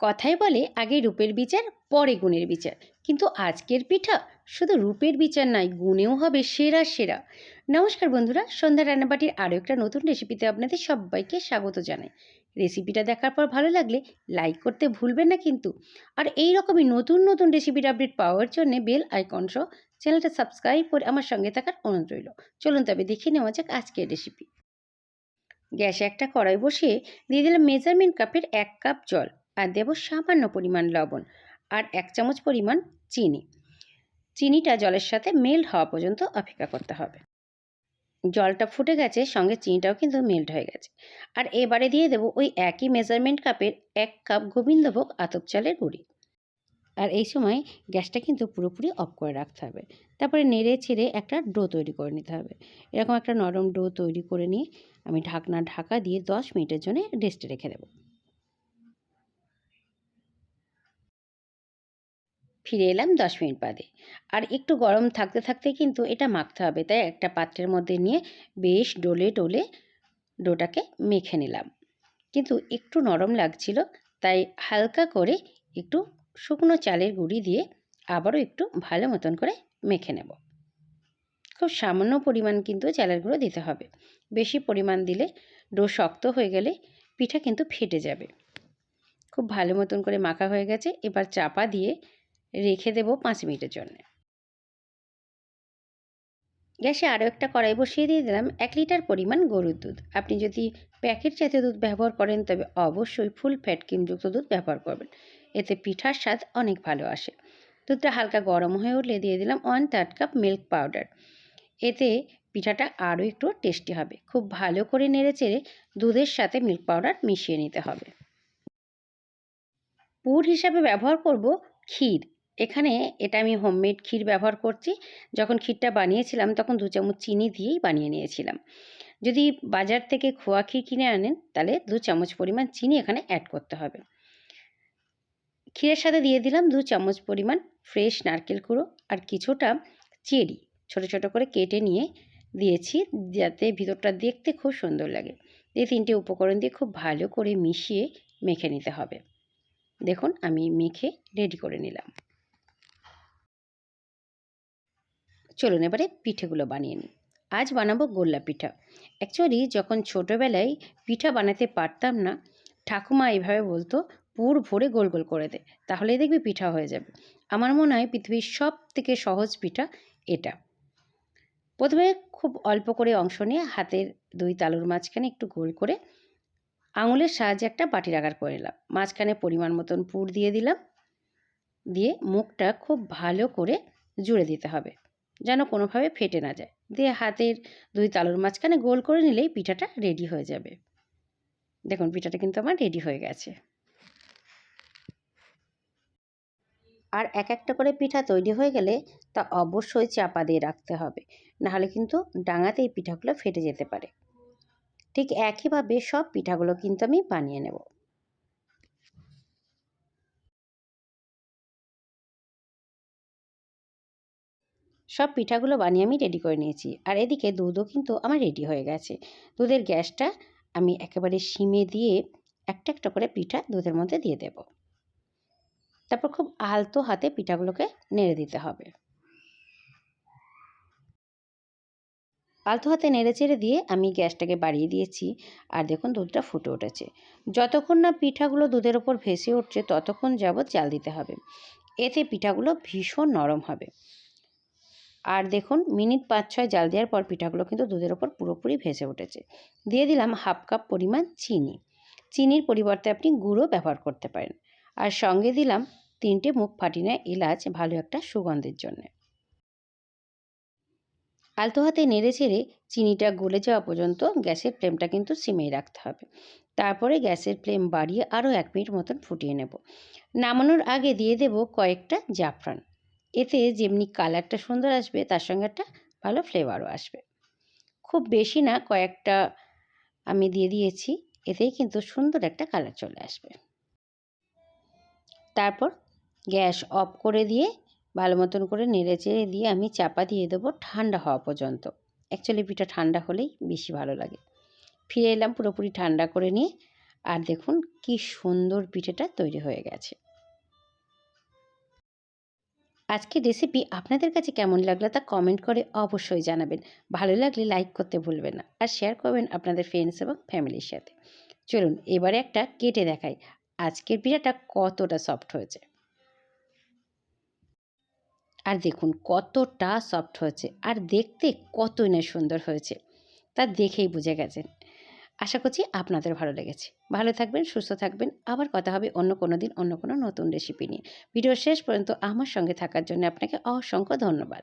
কথায় বলে আগে রূপের বিচার, পরে গুণের বিচার। কিন্তু আজকের পিঠা শুধু রূপের বিচার নয়, গুণেও হবে সেরা সেরা। নমস্কার বন্ধুরা, সন্ধ্যা রান্নাবাটির আরও একটা নতুন রেসিপিতে আপনাদের সবাইকে স্বাগত জানাই। রেসিপিটা দেখার পর ভালো লাগলে লাইক করতে ভুলবেন না কিন্তু। আর এই রকমই নতুন নতুন রেসিপির আপডেট পাওয়ার জন্য বেল আইকন সহ চ্যানেলটা সাবস্ক্রাইব করে আমার সঙ্গে থাকার অনুরোধ রইল। চলুন তবে দেখে নেওয়া যাক আজকের রেসিপি। গ্যাসে একটা কড়াই বসিয়ে দিয়ে দিলাম মেজারমেন্ট কাপের এক কাপ জল। আর দেব সামান্য পরিমাণ লবণ আর এক চামচ পরিমাণ চিনি। চিনিটা জলের সাথে মেল্ট হওয়া পর্যন্ত অপেক্ষা করতে হবে। জলটা ফুটে গেছে, সঙ্গে চিনিটাও কিন্তু মেল্ট হয়ে গেছে। আর এবারে দিয়ে দেবো ওই একই মেজারমেন্ট কাপের এক কাপ গোবিন্দভোগ আতপ চালের গুঁড়ি। আর এই সময় গ্যাসটা কিন্তু পুরোপুরি অফ করে রাখতে হবে। তারপরে নেড়ে ছেড়ে একটা ডো তৈরি করে নিতে হবে। এরকম একটা নরম ডো তৈরি করে নিয়ে আমি ঢাকনা ঢাকা দিয়ে দশ মিনিটের জন্য রেস্টে রেখে দেবো। ফিরে এলাম দশ মিনিট বাদে। আর একটু গরম থাকতে থাকতে কিন্তু এটা মাখতে হবে। তাই একটা পাত্রের মধ্যে নিয়ে বেশ ডোলে ডোলে ডোটাকে মেখে নিলাম। কিন্তু একটু নরম লাগছিল, তাই হালকা করে একটু শুকনো চালের গুঁড়ি দিয়ে আবারও একটু ভালো মতন করে মেখে নেব। খুব সামান্য পরিমাণ কিন্তু চালের গুঁড়ো দিতে হবে। বেশি পরিমাণ দিলে ডো শক্ত হয়ে গেলে পিঠা কিন্তু ফেটে যাবে। খুব ভালো মতন করে মাখা হয়ে গেছে। এবার চাপা দিয়ে রেখে দেবো পাঁচ মিনিটের জন্য। গ্যাসে আরও একটা কড়াই বসিয়ে দিয়ে দিলাম এক লিটার পরিমাণ গরুর দুধ। আপনি যদি প্যাকেট জাতীয় দুধ ব্যবহার করেন, তবে অবশ্যই ফুল ফ্যাট ক্রিমযুক্ত দুধ ব্যবহার করবেন। এতে পিঠার স্বাদ অনেক ভালো আসে। দুধটা হালকা গরম হয়ে উঠলে দিয়ে দিলাম one third cup milk powder. এতে পিঠাটা আরও একটু টেস্টি হবে। খুব ভালো করে নেড়ে চেড়ে দুধের সাথে মিল্ক পাউডার মিশিয়ে নিতে হবে। পুর হিসাবে ব্যবহার করব ক্ষীর। এখানে এটা আমি হোমমেড ক্ষীর ব্যবহার করছি। যখন ক্ষীরটা বানিয়েছিলাম, তখন দু চামচ চিনি দিয়েই বানিয়ে নিয়েছিলাম। যদি বাজার থেকে খোয়া ক্ষীর কিনে আনেন, তাহলে দু চামচ পরিমাণ চিনি এখানে অ্যাড করতে হবে। ক্ষীরের সাথে দিয়ে দিলাম দু চামচ পরিমাণ ফ্রেশ নারকেল কুড়ো আর কিছুটা চেরি। ছোট ছোট করে কেটে নিয়ে দিয়েছি, যাতে ভিতরটা দেখতে খুব সুন্দর লাগে। এই তিনটে উপকরণ দিয়ে খুব ভালো করে মিশিয়ে মেখে নিতে হবে। দেখুন, আমি মেখে রেডি করে নিলাম। চলুন এবারে পিঠেগুলো বানিয়ে নিই। আজ বানাবো গোল্লা পিঠা। অ্যাকচুয়ালি যখন ছোটোবেলায় পিঠা বানাতে পারতাম না, ঠাকুমা এইভাবে বলতো, পুর ভরে গোল গোল করে দে তাহলে দেখবি পিঠা হয়ে যাবে। আমার মনে হয় পৃথিবীর সব থেকে সহজ পিঠা এটা। প্রথমে খুব অল্প করে অংশ নিয়ে হাতের দুই তালুর মাঝখানে একটু গোল করে আঙুলের সাহায্যে একটা বাটির আকার করে নিলাম। মাঝখানে পরিমাণ মতন পুর দিয়ে দিলাম। দিয়ে মুখটা খুব ভালো করে জুড়ে দিতে হবে। যেন কোনোভাবে ফেটে না যায়। দিয়ে হাতের দুই তালুর মাঝখানে গোল করে নিলেই পিঠাটা রেডি হয়ে যাবে। দেখুন, পিঠাটা কিন্তু আমার রেডি হয়ে গেছে। আর এক একটা করে পিঠা তৈরি হয়ে গেলে তা অবশ্যই চাপা দিয়ে রাখতে হবে। নাহলে কিন্তু ডাঙাতে এই পিঠাগুলো ফেটে যেতে পারে। ঠিক একইভাবে সব পিঠাগুলো কিন্তু আমি বানিয়ে নেব। সব পিঠাগুলো বানিয়ে আমি রেডি করে নিয়েছি। আর এদিকে দুধও কিন্তু আমার রেডি হয়ে গেছে। দুধের গ্যাসটা আমি একেবারে সিমে দিয়ে একটা একটা করে পিঠা দুধের মধ্যে দিয়ে দেব। তারপর খুব আলতো হাতে পিঠাগুলোকে নেড়ে দিতে হবে। আলতো হাতে নেড়ে চেড়ে দিয়ে আমি গ্যাসটাকে বাড়িয়ে দিয়েছি। আর দেখুন দুধটা ফুটে উঠেছে। যতক্ষণ না পিঠাগুলো দুধের ওপর ভেসে উঠছে, ততক্ষণ যাবৎ জাল দিতে হবে। এতে পিঠাগুলো ভীষণ নরম হবে। আর দেখুন, মিনিট পাঁচ ছয় জাল দেওয়ার পর পিঠাগুলো কিন্তু দুধের ওপর পুরোপুরি ভেসে উঠেছে। দিয়ে দিলাম হাফ কাপ পরিমাণ চিনি। চিনির পরিবর্তে আপনি গুঁড়ো ব্যবহার করতে পারেন। আর সঙ্গে দিলাম তিনটে মুখ ফাটিয়ে এলাচ, ভালো একটা সুগন্ধের জন্য। আলতো হাতে নেড়ে ছেড়ে চিনিটা গলে যাওয়া পর্যন্ত গ্যাসের ফ্লেমটা কিন্তু সিমেই রাখতে হবে। তারপরে গ্যাসের ফ্লেম বাড়িয়ে আরও এক মিনিট মতন ফুটিয়ে নেব। নামানোর আগে দিয়ে দেব কয়েকটা জাফরান। এতে যেমনি কালারটা সুন্দর আসবে, তার সঙ্গে একটা ভালো ফ্লেভারও আসবে। খুব বেশি না, কয়েকটা আমি দিয়ে দিয়েছি, এতেই কিন্তু সুন্দর একটা কালার চলে আসবে। তারপর গ্যাস অফ করে দিয়ে, ভালো মতন করে নেড়ে চেড়ে দিয়ে আমি চাপা দিয়ে দেবো ঠান্ডা হওয়া পর্যন্ত। অ্যাকচুয়ালি পিঠা ঠান্ডা হলেই বেশি ভালো লাগে। ফিরে এলাম পুরোপুরি ঠান্ডা করে নিয়ে, আর দেখুন কি সুন্দর পিঠেটা তৈরি হয়ে গেছে। আজকের রেসিপি আপনাদের কাছে কেমন লাগল তা কমেন্ট করে অবশ্যই জানাবেন। ভালো লাগলে লাইক করতে ভুলবেন না আর শেয়ার করবেন আপনাদের ফ্রেন্ডস এবং ফ্যামিলির সাথে। চলুন এবারে একটা কেটে দেখাই আজকের পিঠাটা কতটা সফট হয়েছে। আর দেখুন কতটা সফট হয়েছে আর দেখতে কতই না সুন্দর হয়েছে। তা দেখেই বুঝে গেছেন। আশা করছি আপনাদের ভালো লেগেছে। ভালো থাকবেন, সুস্থ থাকবেন। আবার কথা হবে অন্য কোনো দিন, অন্য কোনো নতুন রেসিপি নিয়ে। ভিডিও শেষ পর্যন্ত আমার সঙ্গে থাকার জন্য আপনাকে অসংখ্য ধন্যবাদ।